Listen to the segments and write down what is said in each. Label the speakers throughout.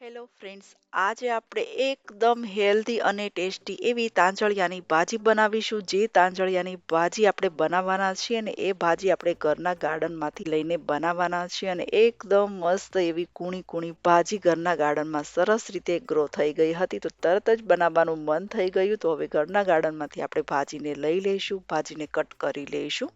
Speaker 1: Hello friends આજે આપણે એકદમ હેલ્ધી અને ટેસ્ટી એવી તાંજળિયાની ભાજી બનાવીશું. જે તાંજળિયાની ભાજી આપણે બનાવવાના છીએ ને એ ભાજી આપણે ઘરના ગાર્ડનમાંથી લઈને બનાવવાના છીએ અને એકદમ મસ્ત એવી કૂણી કૂણી ભાજી ઘરના ગાર્ડનમાં સરસ રીતે ગ્રો થઈ ગઈ હતી. તો તરત જ બનાવવાનું મન થઈ ગયું. તો હવે ઘરના ગાર્ડનમાંથી આપણે ભાજીને લઈ લઈશું, ભાજીને કટ કરી લઈશું.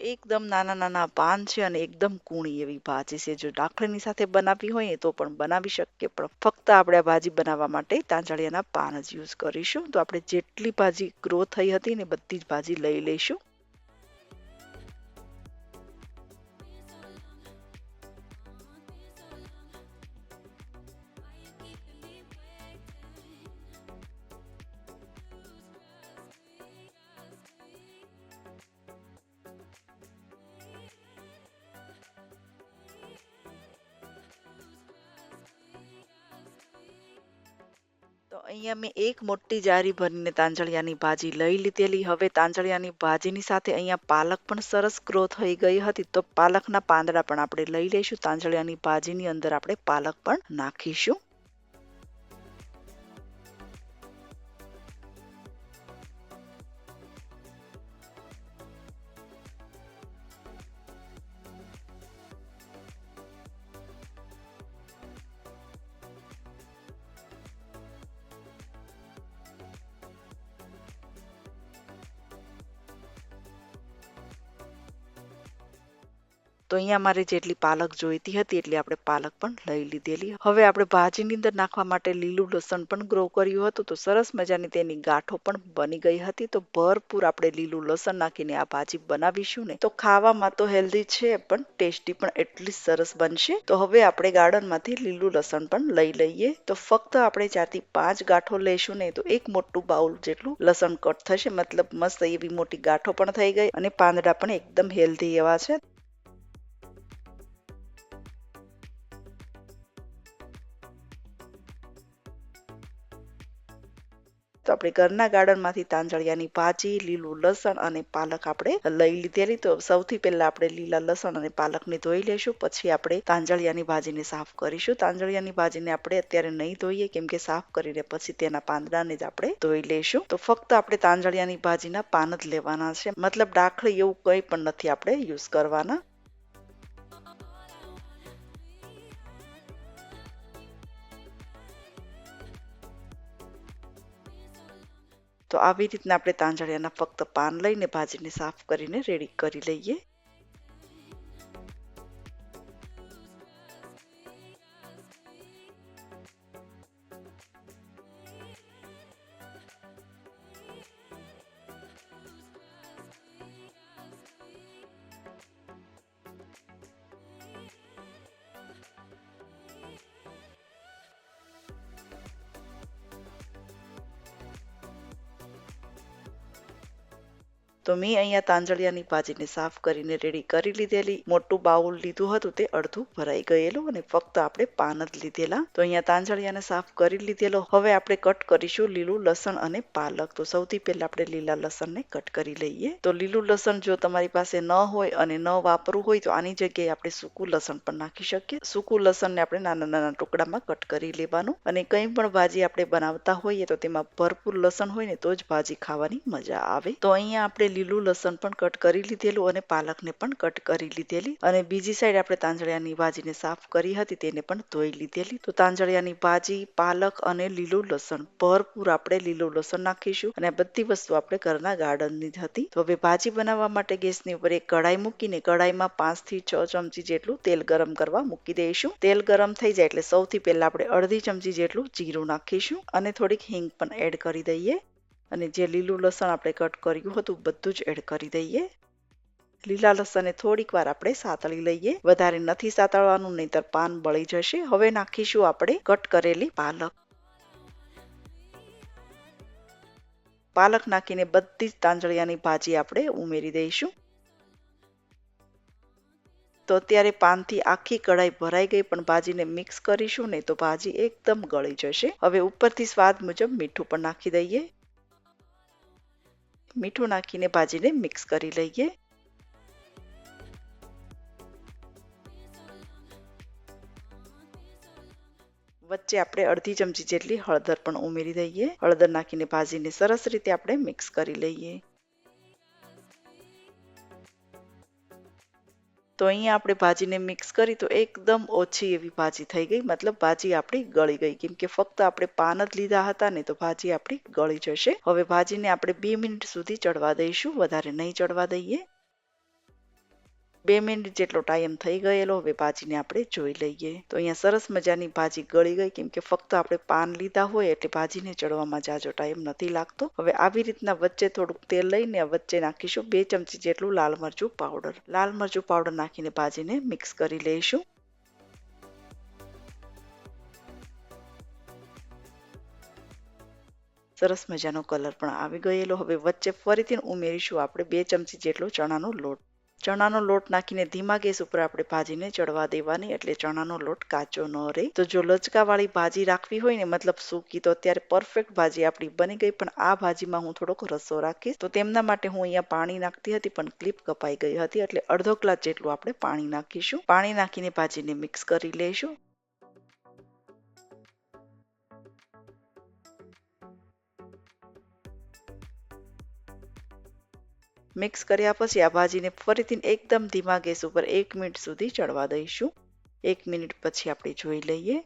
Speaker 1: એકદમ નાના નાના પાન છે અને એકદમ કૂણી એવી ભાજી છે, જો ડાખલીની સાથે બનાવવી હોય તો પણ બનાવી શકીએ. પણ ફક્ત આપણે આ ભાજી બનાવવા માટે તાંજળિયાના પાન જ યુઝ કરીશું. તો આપણે જેટલી ભાજી ગ્રો થઈ હતી ને બધી જ ભાજી લઈ લઈશું. અહીંયા મેં એક મોટી જારી ભરીને તાંજળિયાની ભાજી લઈ લીધેલી. હવે તાંજળિયાની ભાજીની સાથે અહીંયા પાલક પણ સરસ ગ્રો થઈ ગઈ હતી. તો પાલકના પાંદડા પણ આપણે લઈ લઈશું. તાંજળિયાની ભાજીની અંદર આપણે પાલક પણ નાખીશું. તો અહીંયા મારે જેટલી પાલક જોઈતી હતી એટલી આપણે પાલક પણ લઈ લીધેલી. હવે આપણે ભાજીની અંદર નાખવા માટે લીલું લસણ પણ ગ્રો કર્યું હતું તો સરસ મજાની તેની ગાંઠો પણ બની ગઈ હતી. તો ભરપૂર આપણે લીલું લસણ નાખીને આ ભાજી બનાવીશું ને. તો ખાવામાં તો હેલ્ધી છે પણ ટેસ્ટી પણ એટલી સરસ બનશે. તો હવે આપણે ગાર્ડનમાંથી લીલું લસણ પણ લઈ લઈએ. તો ફક્ત આપણે ચારથી પાંચ ગાંઠો લઈશું ને તો એક મોટું બાઉલ જેટલું લસણ કટ થશે. મતલબ મસ્ત એવી મોટી ગાંઠો પણ થઈ ગઈ અને પાંદડા પણ એકદમ હેલ્ધી એવા છે. તો આપણે ઘરના ગાર્ડનમાંથી તાંજળિયાની ભાજી, લીલું લસણ અને પાલક આપણે લઈ લીધેલી. તો સૌથી પહેલા આપણે લીલા લસણ અને પાલકને ધોઈ લેશું. પછી આપણે તાંજળિયાની ભાજીને સાફ કરીશું. તાંજળિયાની ભાજીને આપણે અત્યારે નહીં ધોઈએ, કેમ કે સાફ કરીને પછી તેના પાંદડાને જ આપણે ધોઈ લેશું. તો ફક્ત આપણે તાંજળિયાની ભાજીના પાન જ લેવાના છે. મતલબ ડાખળી એવું કંઈ પણ નથી આપણે યુઝ કરવાના. તો આવી રીતના આપણે તાંજળિયાના ફક્ત પાન લઈને ભાજીને સાફ કરીને રેડી કરી લઈએ. તો મેં અહીંયા તાંજળિયાની ભાજીને સાફ કરીને રેડી કરી લીધેલી. મોટું બાઉલ લીધું હતું, તે અડધું ભરાઈ ગયેલું અને ફક્ત આપણે પાન જ લીધેલા. તો અહીંયા તાંજળિયાને સાફ કરી લીધેલો. હવે આપણે કટ કરીશું લીલું લસણ અને પાલક. તો સૌથી પહેલા આપણે લીલા લસણને કટ કરી લઈએ. તો લીલું લસણ જો તમારી પાસે ન હોય અને ન વાપરવું હોય, તો આની જગ્યાએ આપણે સૂકું લસણ પણ નાખી શકીએ. સૂકું લસણને આપણે નાના નાના ટુકડામાં કટ કરી લેવાનું. અને કંઈ પણ ભાજી આપણે બનાવતા હોઈએ, તો તેમાં ભરપૂર લસણ હોય ને, તો જ ભાજી ખાવાની મજા આવે. તો અહીંયા આપણે લીલું લસણ પણ કટ કરી લીધેલું અને પાલકને પણ કટ કરી લીધેલી. અને બીજી સાઈડ આપણે તાંજળિયાની ભાજીને સાફ કરી હતી તેને પણ ધોઈ લીધેલી. તો તાંજળિયાની ભાજી, પાલક અને લીલું લસણ ભરપૂર આપણે લીલું લસણ નાખીશું અને બધી વસ્તુ આપણે ઘરના ગાર્ડનની જ હતી. તો હવે ભાજી બનાવવા માટે ગેસની ઉપર એક કઢાઈ મૂકીને કઢાઈમાં પાંચથી છ ચમચી જેટલું તેલ ગરમ કરવા મૂકી દઈશું. તેલ ગરમ થઈ જાય એટલે સૌથી પહેલા આપણે અડધી ચમચી જેટલું જીરું નાખીશું અને થોડીક હિંગ પણ એડ કરી દઈએ. અને જે લીલું લસણ આપણે કટ કર્યું હતું, બધું જ એડ કરી દઈએ. લીલા લસણને થોડીક વાર આપણે સાતળી લઈએ. વધારે નથી સાતળવાનું, નહીતર પાન બળી જશે. હવે નાખીશું આપણે કટ કરેલી પાલક. પાલક નાખીને બધી જ તાંજળિયાની ભાજી આપણે ઉમેરી દઈશું. તો અત્યારે પાનથી આખી કઢાઈ ભરાઈ ગઈ, પણ ભાજીને મિક્સ કરીશું ને તો ભાજી એકદમ ગળી જશે. હવે ઉપરથી સ્વાદ મુજબ મીઠું પણ નાખી દઈએ. મીઠું નાખીને ભાજીને મિક્સ કરી લઈએ. વચ્ચે આપણે અડધી ચમચી જેટલી હળદર પણ ઉમેરી દઈએ. હળદર નાખીને ભાજીને સરસ રીતે આપણે મિક્સ કરી લઈએ. તો અહીંયા આપણે ભાજીને મિક્સ કરી તો એકદમ ઓછી એવી ભાજી થઈ ગઈ. મતલબ ભાજી આપણી ગળી ગઈ. કેમ કે ફક્ત આપણે પાન જ લીધા હતા ને તો ભાજી આપણી ગળી જશે. હવે ભાજીને આપણે બે મિનિટ સુધી ચડવા દઈશું. વધારે નહીં ચડવા દઈએ. બે મિનિટ જેટલો ટાઈમ થઈ ગયેલો, હવે ભાજીને આપણે જોઈ લઈએ. તો અહીંયા સરસ મજાની ભાજી ગળી ગઈ, કેમ કે ફક્ત આપણે પાન લીધા હોય એટલે ભાજીને ચડવામાં જાજો ટાઈમ નથી લાગતો. હવે આવી રીતના વચ્ચે થોડુંક તેલ લઈને વચ્ચે નાખીશું બે ચમચી જેટલું લાલ મરચું પાવડર લાલ મરચું પાવડર નાખીને ભાજીને મિક્સ કરી લઈશું. સરસ મજાનો કલર પણ આવી ગયેલો. હવે વચ્ચે ફરીથી ઉમેરીશું આપણે બે ચમચી જેટલો ચણાનો લોટ. ચણાનો લોટ નાખીને ધીમા ગેસ ઉપર આપણે ભાજીને ચડવા દેવાની, એટલે ચણાનો લોટ કાચો ન રહે. તો જો લચકાવાળી ભાજી રાખવી હોય ને, મતલબ સૂકી, તો અત્યારે પરફેક્ટ ભાજી આપણી બની ગઈ, પણ આ ભાજીમાં હું થોડોક રસો રાખીશ. તો તેમના માટે હું અહીંયા પાણી નાખતી હતી, પણ ક્લિપ કપાઈ ગઈ હતી, એટલે અડધો ગ્લાસ જેટલું આપણે પાણી નાખીશું. પાણી નાખીને ભાજીને મિક્સ કરી લઈશું. મિક્સ કર્યા પછી આ ભાજીને ફરીથી એકદમ ધીમા ગેસ ઉપર એક મિનિટ સુધી ચડવા દઈશું. એક મિનિટ પછી આપણે જોઈ લઈએ.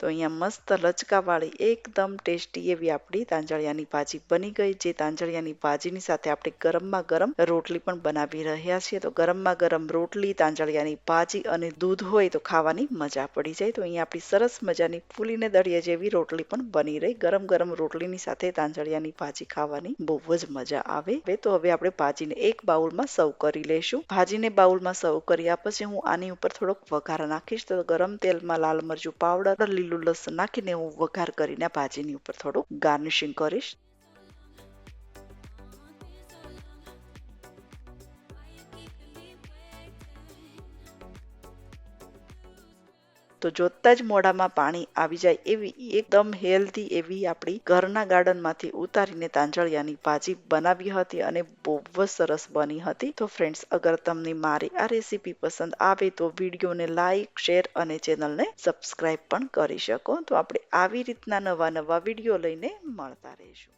Speaker 1: તો અહીંયા મસ્ત લચકાવાળી, એકદમ ટેસ્ટી એવી આપણી તાંજળિયાની ભાજી બની ગઈ, જે તાંજળિયાની ભાજીની સાથે આપણે ગરમમાં ગરમ રોટલી પણ બનાવી રહ્યા છીએ. તો ગરમમાં ગરમ રોટલી, તાંજળિયાની ભાજી અને દૂધ હોય તો ખાવાની મજા પડી જાય. તો અહીંયા આપણી સરસ મજાની ફૂલીને દળિયા જેવી રોટલી પણ બની રહી. ગરમ ગરમ રોટલીની સાથે તાંજળિયાની ભાજી ખાવાની બહુ જ મજા આવે. હવે તો હવે આપણે ભાજીને એક બાઉલમાં સર્વ કરી લઈશું ભાજીને બાઉલમાં સર્વ કર્યા પછી હું આની ઉપર થોડોક વઘાર નાખીશ. તો ગરમ તેલમાં લાલ મરચું પાવડર લીલું લસણ નાખીને હું વઘાર કરીને ભાજીની ઉપર થોડું ગાર્નિશિંગ કરીશ. તો જોતા જ મોઢામાં પાણી આવી જાય એવી એકદમ હેલ્ધી એવી આપણી ઘરના ગાર્ડનમાંથી ઉતારીને તાંજળિયાની ભાજી બનાવી હતી અને બહુ જ સરસ બની હતી. તો ફ્રેન્ડ્સ અગર તમને મારી આ રેસીપી પસંદ આવે તો વિડીયોને લાઈક શેર અને ચેનલને સબસ્ક્રાઈબ પણ કરી શકો. તો આપણે આવી રીતના નવા નવા વીડિયો લઈને મળતા રહીશું.